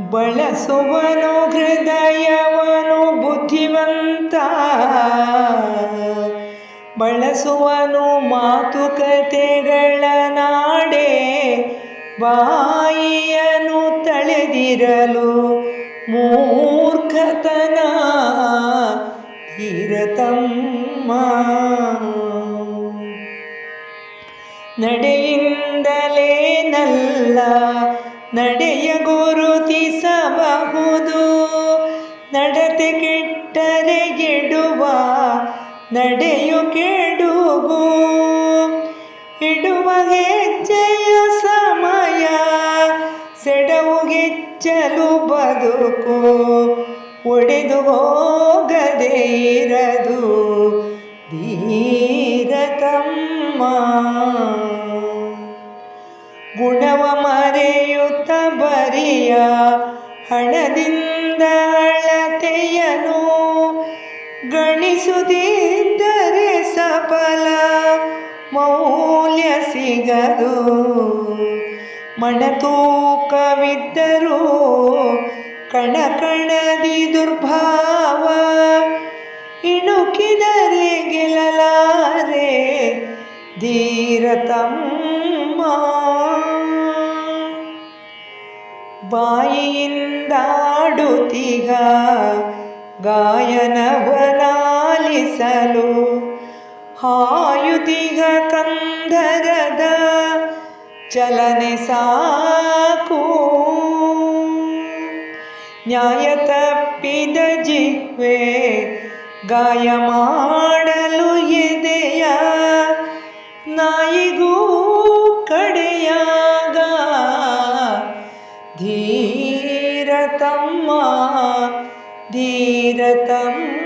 ಬಳಸುವನು ಹೃದಯವನು ಬುದ್ಧಿವಂತ. ಬಳಸುವನು ಮಾತುಕತೆಗಳ ನಾಡೆ. ಬಾಯಿಯನು ತಳೆದಿರಲು ಮೂರ್ಖತನ ಧೀರತಮ್ಮ ನಡೆಯಿಂದಲೇ ನಲ್ಲ ನಡೆಯ ಗುರುತಿಸಬಹುದು ನಡತೆ ಕೆಟ್ಟರೆ ಗೆಡುವ ನಡೆಯು ಕೆಡುವು ಇಡುವ ಹೆಜ್ಜೆಯ ಸಮಯ, ಸೆಡವು ಗೆಚ್ಚಲು ಬದುಕು. ಒಡೆದು ಹೋಗದೆ ಇರದು ಧೀರತಮ್ಮ. ಗುಣವ ಮರೆಯುತ್ತ ಬರಿಯ ಹಣದಿಂದ ಅಳತೆಯನು. ಗಣಿಸುತ್ತಿದ್ದರೆ ಸಫಲ ಮೌಲ್ಯ ಸಿಗದು. ಮಣತೂಕವಿದ್ದರೂ ಕಣ ಕಣದಿ ದುರ್ಭಾವ ಇಣುಕಿದರೆ ಗೆಲ್ಲಲಾರೆ ಧೀರತಮ್ಮ. ಬಾಯಿಯಿಂದಾಡುತ್ತೀಗ ಗಾಯನವನಾಲಿಸಲು ಹಾಯುತಿಗ ಕಂದರದ ಚಲನೆ ಸಾಕು ನ್ಯಾಯ ತಪ್ಪಿದ ಜಿಹ್ವೆ ಗಾಯ ಮಾಡಲು धीरतं धीरतम्